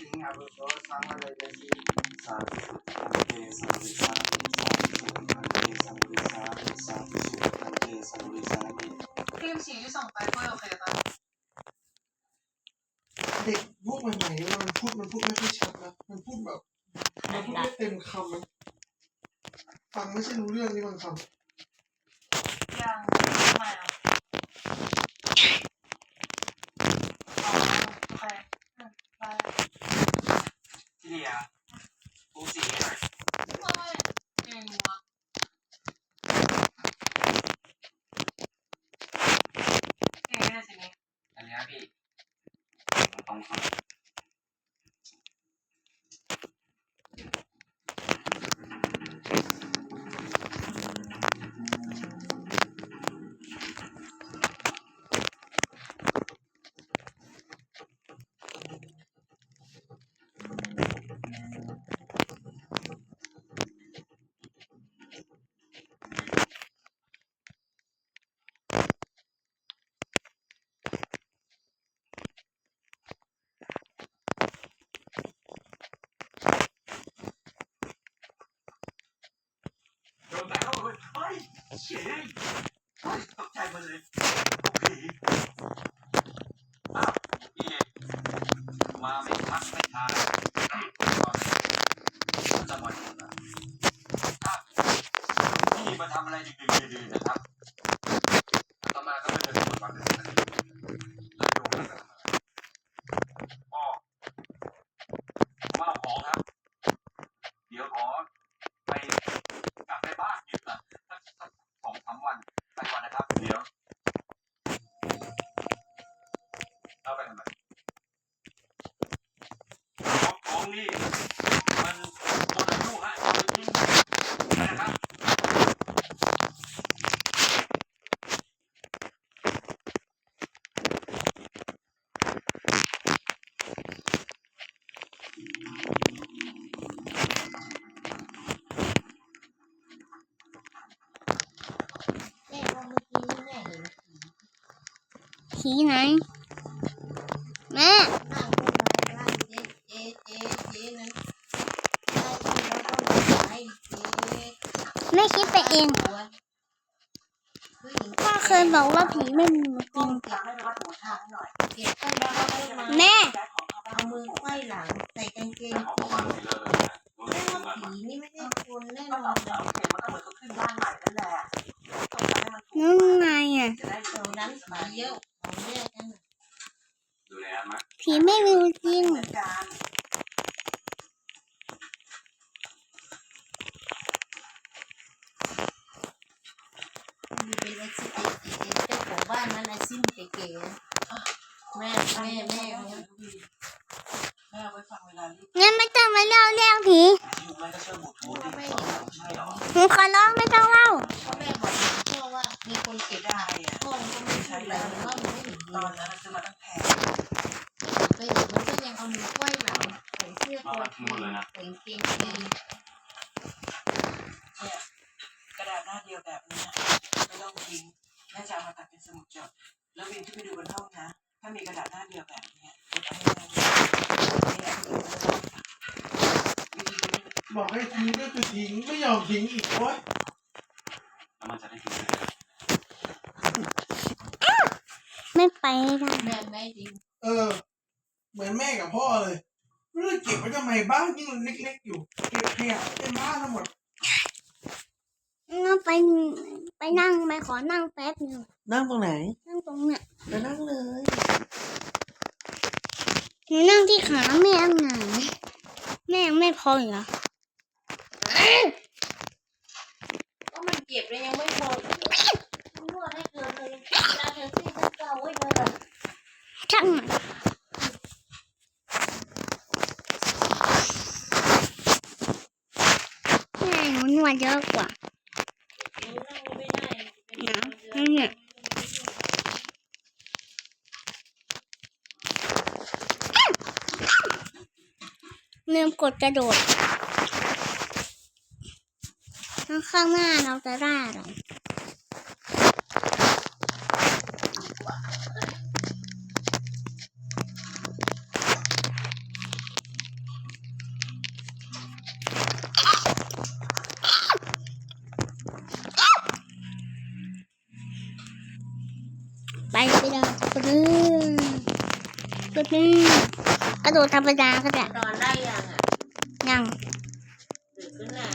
พิมพ์สีที่ส่งไปก็โอเคปะเด็กพวกใหม่ๆเนี่ยมันพูดมันพูดไม่ค่อยชัดนะมันพูดแบบมันพูดไม่เต็มคำมันฟังไม่ใช่รู้เรื่องนี่บางคยั Então, ตกใจหมดเลยโอเคอ้าวพี่เอกมาไม่พักไม่ทานก่อนจะมาดูนะอ้าวพี่มาทำอะไรดึกๆดื่นๆนะครับต่อมาก็ไม่เดินสวดวันเดินนาทีแล้วโยมก็จะมาอ๋อมาเอาของครับ เดี๋ยวขอไป กลับไปบ้านอยู่สักสักสักสองสามวันไปก่อนนะครับ เดี๋ยวเอาไปทำไมของของนี่มันหมดอายุฮะเอาไปทิ้งนะครับ แม่ว่าเมื่อกี้แม่เห็น ผีไหนแม่ได้ที่แม่คิดไปเองพ่อเคยบอกว่าผีไม่มีจริงแม่เอามือไขว้หลังใส่กางเกงยีนแม่ว่าผีนี่ไม่ใช่คนแน่นอน ไม่มีอยู่จริงเหมือนกันมีเป็นไอซิเก๋ๆเจ้าของบ้านนั้นไอซิมเก๋ๆแม่แม่แม่แม่ไว้ฟังเวลารีบงั้นไม่ต้องมาเล่าเรื่องผีอยู่ไม่ก็เชื่อบุตรทูดิไม่ใช่หรอหนูขอร้องไม่ต้องเล่าแม่บอกพ่อว่ามีคนเก็บได้พ่อก็ไม่ใช่แล้วมันก็ไม่เห็นตอนนั้นซื้อมาตั้งแพง ไปเห็นมันก็ยังเอามือไขว้หลังใส่ เสื้อตัวทีใส่กางเกงยีนเนี่ยกระดาษหน้าเดียวแบบเนี้ยไม่ต้องทิ้งแม่จะเอามาตัดเป็นสมุดจด แล้ววินที่ไปดูบนห้องนะ ถ้ามีกระดาษหน้าเดียวแบบเนี้ยเก็บไว้ให้แม่นี่แหละคือมันจะต้องวิธีนี้ำบอกให้ทิ้งก็คือทิ้งไม่ยอมทิ้งอีกโอ๊ยแล้วมันจะได้กินไม่ไปได้ แม่แม่จริง เออ เหมือนแม่กับพ่อเลย ไม่รู้จะเก็บไว้ทำไมบ้านยิ่งมันเล็กๆอยู่เก็บขยะเต็มบ้านทั้งหมดงั้นไปไปนั่งไปขอนั่งแป๊บหนึงนั่งตรงไหนนั่งตรงเนี้ยไปนั่งเลยหนูนั่งที่ขาแม่ยังไงแม่ยังไม่พออีกเหรอก็มันเก็บแล้วยังไม่พอมันนวดให้เกินเลยเวลาเธอที่ฉันเก่าไว้เลย ช่างมันแม่หนูนวดเยอะกว่านั่งไม่ได้นะนั่นเนี่ยลืมกดกระโดดข้างข้างหน้าเราจะได้ อะไรนี่กระโดดธรรมดาก็ได้นอนได้ยังอะยังตื่นขึ้นมา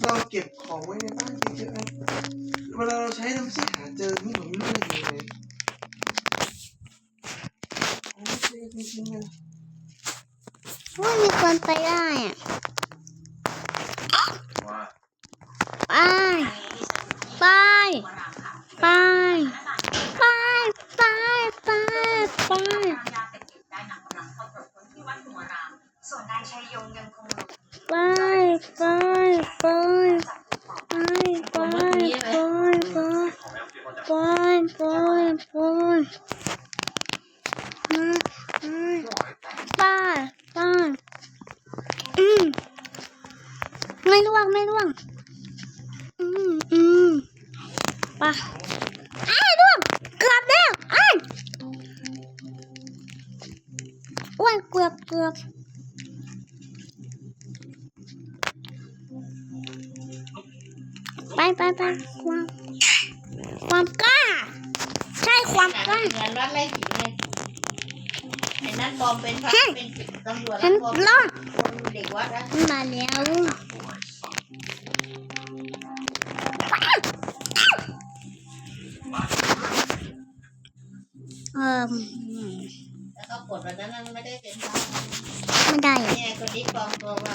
เราเก็บของไว้ในบ้านเยอะๆนะเวลาเราใช้น้ำสีหาเจอนี่ผมไม่รู้จะยังไงโอ้ยเจอจริงๆเลยว่ามีคนไปได้อะว่าไปไปไปไปไปไปยาเสพติดได้นำกำลังเข้าตรวจค้นที่วัดหัวราม ส่วนนายชัยยงยังคงหลบหนีไปไปไปไปไปไปไปไปไปไปไปไปไปอืมไม่ล่วงไม่ล่วงอืมอืมไปไอ้ายล่วงเกือบแล้วไอ้ายอ้วนเกือบเกือบ ไปไปไปความความกล้า ใช่ความกล้าเหมือนวัดไร่ขิงเลยไอ้นั่นปลอมเป็นพระเฮ้ยเป็นตำรวจฉัแล้นวปลอมรอดคนเด็กวัดนะมันมาแล้วป่วยสองเอ่อแล้วก็ปลดวันนั้นไม่ได้เป็นพระไม่ได้อะนี่ไงคนนี้ปลอมตัวมา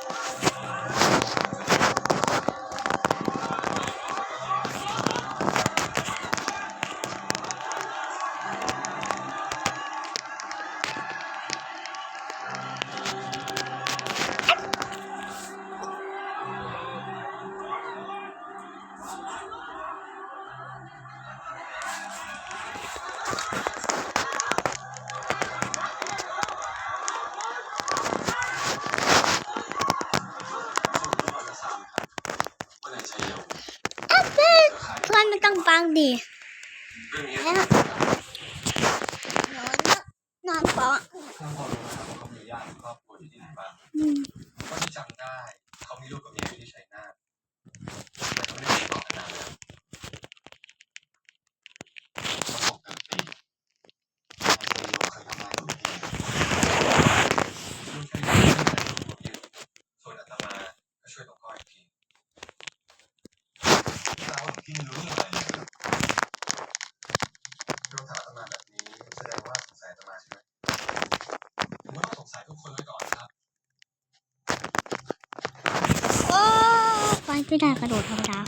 ฟังดินอนนอนปอน ไม่ได้กระโดดธรรมดา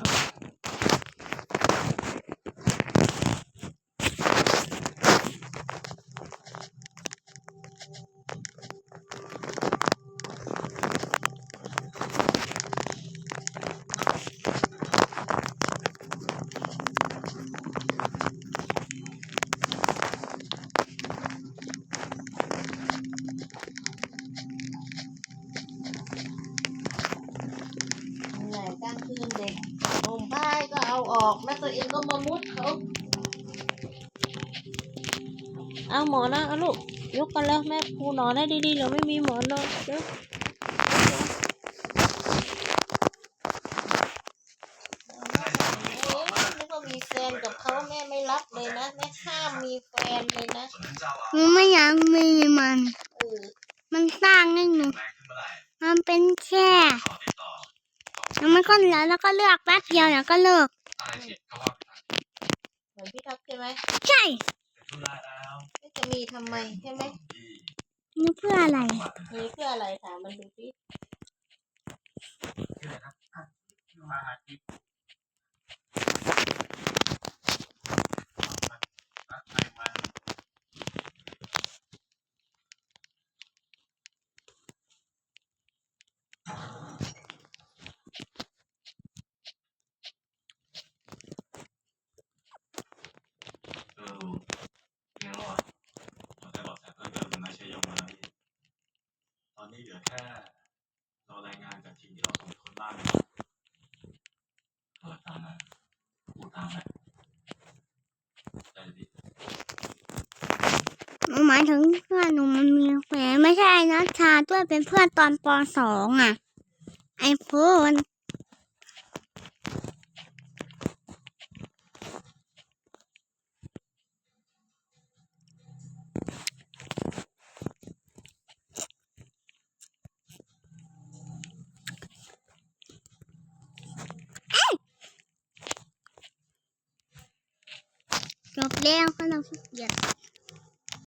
เหนื่อยกลางคืนเด็กห่มผ้าก็เอาออกแล้วตัวเองก็มามุดเขาเอาหมอนนะเอาลูก ยกกันแล้วแม่ปูหนอนให้ดีๆเดี๋ยวไม่มีหมอนนอนเดี๋ยวนี่ก็มีแฟนกับเขาแม่ไม่รับเลยนะแม่ห้ามมีแฟนเลยนะส่วนท่านเจ้าอะหนูไม่อยากมีมันเออมันสร้างให้หนูแรงขึ้นเมื่อไหร่มันเป็นแค่ขอติดต่อแล้วมันก็เหลือแล้วก็เลือกแป๊บเดียวแล้วก็เลิกอะไรผิดก็ว่าไปทางเหมือนพี่ทับใช่ไหมใช่ เป็นธุระแล้วไม่จะมีทำไมใช่ไหมที่นี่เพื่ออะไรจังหวัดมีเพื่ออะไรถามมันดูสิ ที่ไหนครับอะมาหาที่อะไปมา เหลือแค่รอรายงานจากทีมที่เราส่งคนบ้านเออตามนะพูดตามนั้นใจดีหนูหมายถึงเพื่อนหนูมันมีแฟนไม่ใช่ไอ้นัชชาด้วยเป็นเพื่อนตอนปสองอะ ไอ้พูน จบแล้